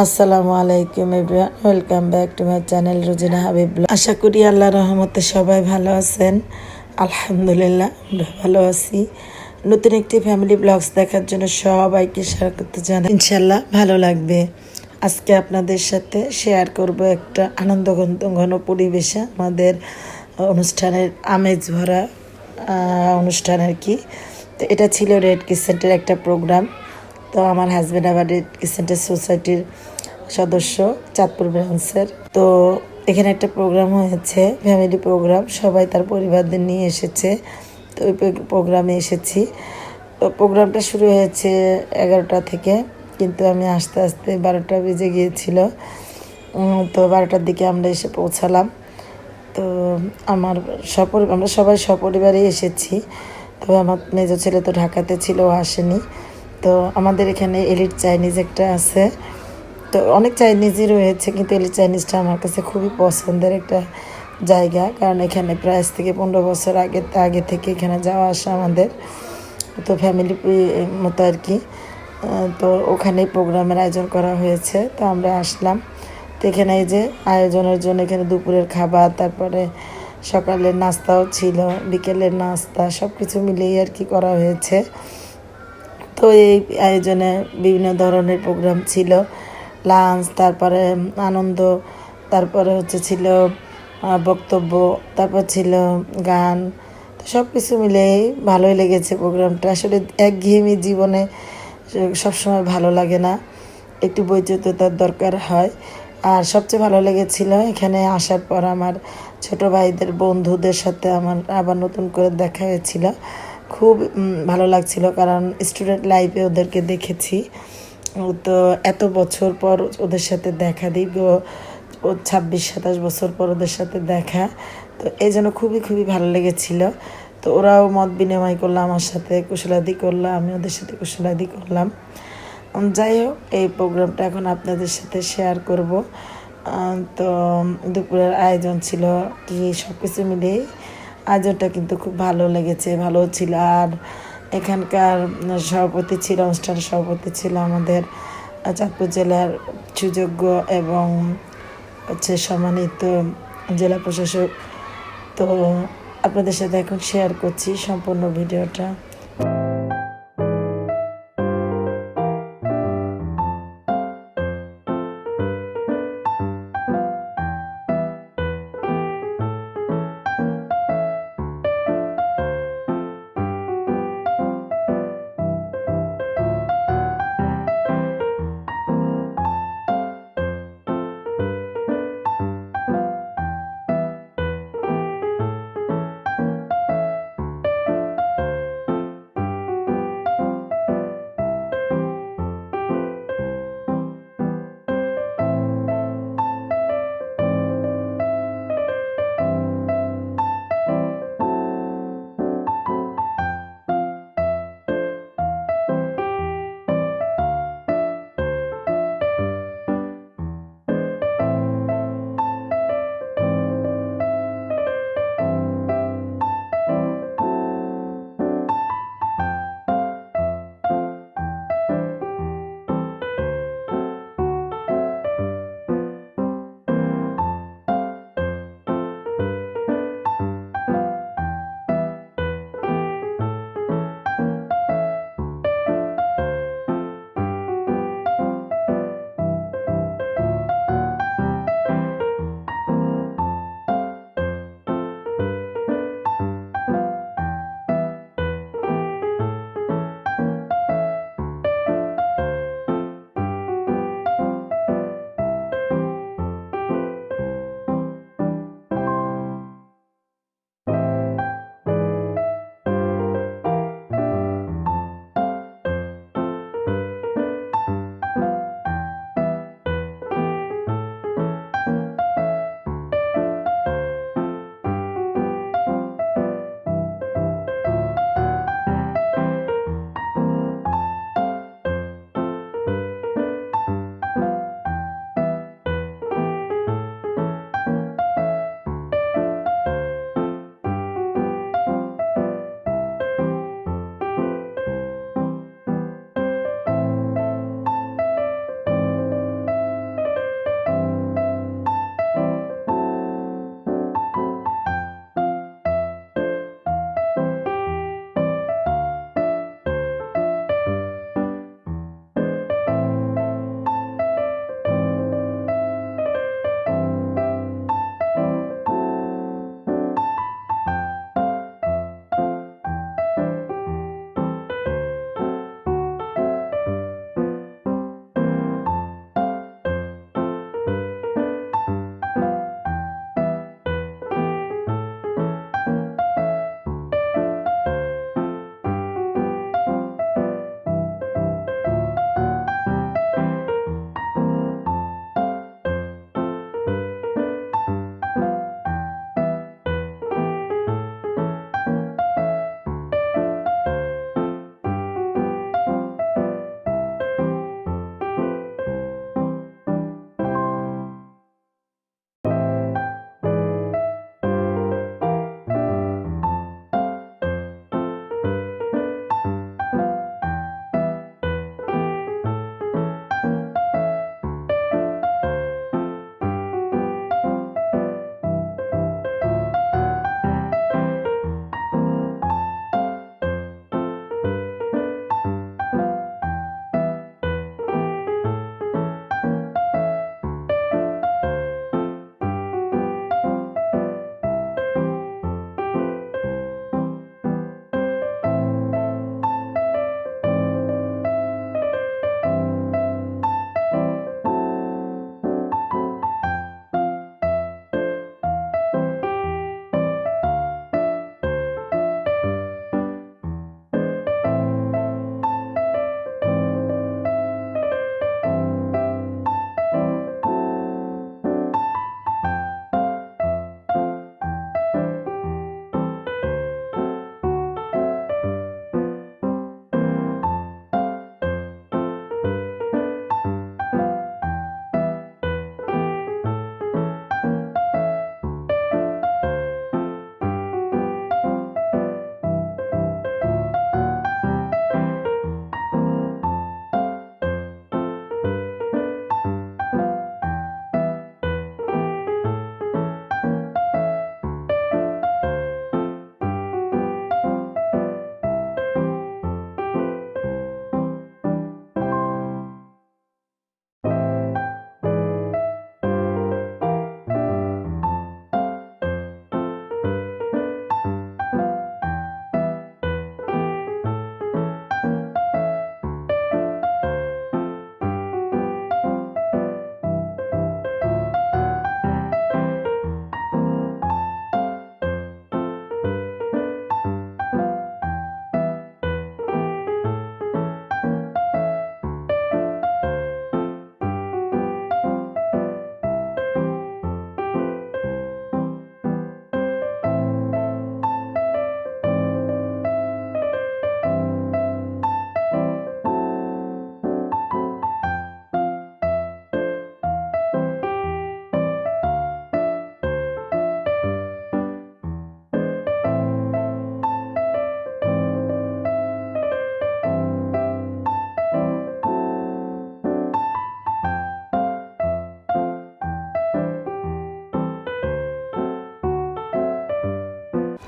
আসসালামু আলাইকুম everyone welcome back to my channel Rojina Habib আশা করি আল্লাহ রহমতে সবাই ভালো আছেন। আলহামদুলিল্লাহ, আমরা ভালো আছি। নতুন একটি ফ্যামিলি ব্লগস দেখার জন্য সবাইকে শেয়ার করতে জানাই। ইনশাল্লাহ ভালো লাগবে। আজকে আপনাদের সাথে শেয়ার করব একটা আনন্দ ঘন- পরিবেশে। আমাদের অনুষ্ঠানের আমেজ ভরা অনুষ্ঠান আর কি। তো এটা ছিল রেড কিসেন্টের একটা প্রোগ্রাম তো আমার হাজব্যান্ড আবার রেড কিসেন্টের সোসাইটির সদস্য চাঁদপুর ব্রাঞ্চের। তো এখানে একটা প্রোগ্রাম হয়েছে, ফ্যামিলি প্রোগ্রাম। সবাই তার পরিবারদের নিয়ে এসেছে। তো ওই প্রোগ্রামে এসেছি। তো প্রোগ্রামটা শুরু হয়েছে এগারোটা থেকে, কিন্তু আমি আস্তে আস্তে বারোটা বেজে গিয়েছিল। তো বারোটার দিকে আমরা এসে পৌঁছালাম। তো আমার সপর আমরা সবাই সপরিবারে এসেছি। তো আমার মেজো ছেলে তো ঢাকাতে ছিল আসেনি। তো আমাদের এখানে এলিট চাইনিজ একটা আছে। তো অনেক চাইনিজই রয়েছে, কিন্তু এলিট চাইনিজটা আমার কাছে খুবই পছন্দের একটা জায়গা। কারণ এখানে প্রায় থেকে পনেরো বছর আগে আগে থেকে এখানে যাওয়া আসা আমাদের। তো ফ্যামিলি মতো আর কি। তো ওখানেই প্রোগ্রামের আয়োজন করা হয়েছে, তো আমরা আসলাম। তো এখানে এই যে আয়োজনের জন্য এখানে দুপুরের খাবার, তারপরে সকালের নাস্তাও ছিল, বিকেলের নাস্তা সব কিছু মিলিয়ে আর কি করা হয়েছে। তো এই আয়োজনে বিভিন্ন ধরনের প্রোগ্রাম ছিল। লাঞ্চ, তারপরে আনন্দ, তারপরে হচ্ছে ছিল বক্তব্য, তারপর ছিল গান। তো সব কিছু মিলেই ভালোই লেগেছে প্রোগ্রামটা। আসলে একঘেয়েমি জীবনে সবসময় ভালো লাগে না। একটু বৈচিত্র্যতার দরকার হয়। আর সবচেয়ে ভালো লেগেছিল এখানে আসার পর আমার ছোট ভাইদের, বন্ধুদের সাথে আমার আবার নতুন করে দেখা হয়েছিল। খুব ভালো লাগছিল কারণ স্টুডেন্ট লাইফে ওদেরকে দেখেছি। তো এত বছর পর ওদের সাথে দেখা দীর্ঘ ও ছাব্বিশ, সাতাশ বছর পর ওদের সাথে দেখা। তো এই জন্য খুবই খুবই ভালো লেগেছিল। তো ওরাও মত বিনিময় করল, আমার সাথে কুশলাদি করল, আমি ওদের সাথে কুশলাদি করলাম। যাই হোক, এই প্রোগ্রামটা এখন আপনাদের সাথে শেয়ার করব। তো দুপুরের আয়োজন ছিল কি সব কিছু মিলিয়ে আয়োজনটা কিন্তু খুব ভালো লেগেছে, ভালো ছিল। আর এখানকার সভাপতি ছিল অনুষ্ঠানের সভাপতি ছিল আমাদের চাঁদপুর জেলার সুযোগ্য এবং হচ্ছে সম্মানিত জেলা প্রশাসক। তো আপনাদের সাথে এখন শেয়ার করছি সম্পূর্ণ ভিডিওটা।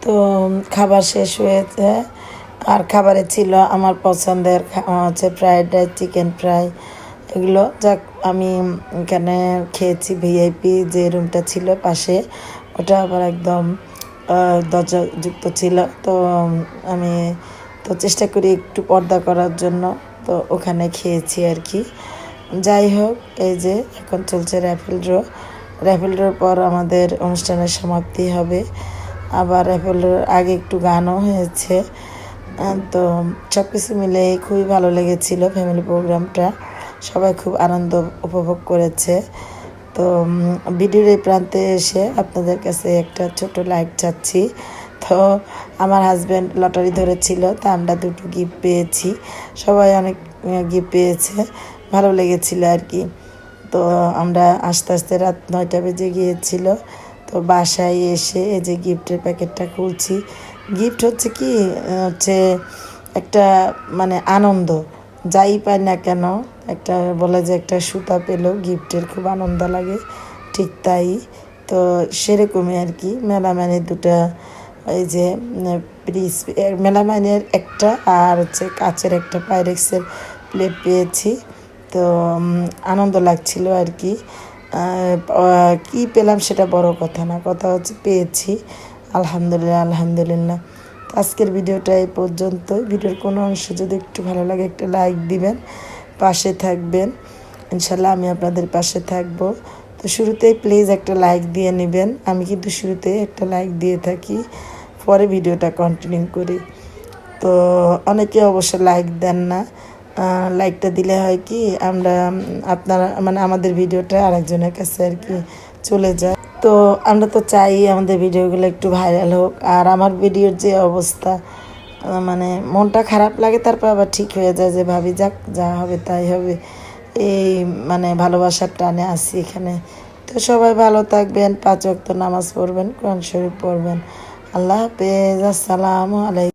তো খাবার শেষ হয়েছে। আর খাবারে ছিল আমার পছন্দের হচ্ছে ফ্রাইড রাইস চিকেন ফ্রাই এগুলো। যাক, আমি এখানে খেয়েছি ভিআইপি যে রুমটা ছিল পাশে, ওটা আবার একদম দরজাযুক্ত ছিল। তো আমি তো চেষ্টা করি একটু পর্দা করার জন্য। তো ওখানে খেয়েছি আর কি। যাই হোক, এই যে এখন চলছে র্যাফেল ড্র। র্যাফেল ড্রোর পর আমাদের অনুষ্ঠানের সমাপ্তি হবে। আবার ড্রোর আগে একটু গানও হয়েছে। তো সব কিছু মিলে খুবই ভালো লেগেছিল ফ্যামিলি প্রোগ্রামটা সবাই খুব আনন্দ উপভোগ করেছে। তো ভিডিওর এই প্রান্তে এসে আপনাদের কাছে একটা ছোট লাইক চাচ্ছি। তো, আমার হাজব্যান্ড লটারি ধরেছিল, তা আমরা দুটো গিফট পেয়েছি। সবাই অনেক গিফট পেয়েছে। ভালো লেগেছিল আর কি। তো, আমরা আস্তে আস্তে রাত নয়টা বেজে গিয়েছিল। তো বাসায় এসে এই যে গিফটের প্যাকেটটা খুলছি। গিফট হচ্ছে কি হচ্ছে একটা মানে আনন্দ। যাই পাই না কেন, একটা বলে যে একটা সুতা পেল গিফটের খুব আনন্দ লাগে, ঠিক তাই। তো সেরকমই আর কি মেলামাইনের দুটা, এই যে প্রিস মেলামাইনের একটা আর হচ্ছে কাচের একটা পাইরেক্সের প্লেট পেয়েছি। তো আনন্দ লাগছিল আর কি। কি পেলাম সেটা বড় কথা না, কথা হচ্ছে পেয়েছি। আলহামদুলিল্লাহ আলহামদুলিল্লাহ। আজকের ভিডিওটা এই পর্যন্ত ভিডিওর কোনো অংশ যদি একটু ভালো লাগে, একটা লাইক দিবেন, পাশে থাকবেন। ইনশাল্লাহ আমি আপনাদের পাশে থাকব। তো শুরুতেই প্লিজ একটা লাইক দিয়ে নেবেন। আমি কিন্তু শুরুতেই একটা লাইক দিয়ে থাকি। পরে ভিডিওটা কন্টিনিউ করি। তো অনেকে অবশ্য লাইক দেন না। লাইকটা দিলে হয় কি, আমরা আপনারা মানে আমাদের ভিডিওটা আরেকজনের কাছে আর কি চলে যায়। তো আমরা তো চাই আমাদের ভিডিওগুলো একটু ভাইরাল হোক, আর আমার ভিডিওর যে অবস্থা মানে মনটা খারাপ লাগে, তারপর আবার ঠিক হয়ে যায় যে ভাবি, যাক, যা হবে তাই হবে। এই মানে ভালোবাসার টানে আসি এখানে। তো সবাই ভালো থাকবেন, পাঁচ ওয়াক্ত নামাজ পড়বেন, কোরআন শরীফ পড়বেন। আল্লাহ হাফেজ, আসসালামু আলাইকুম।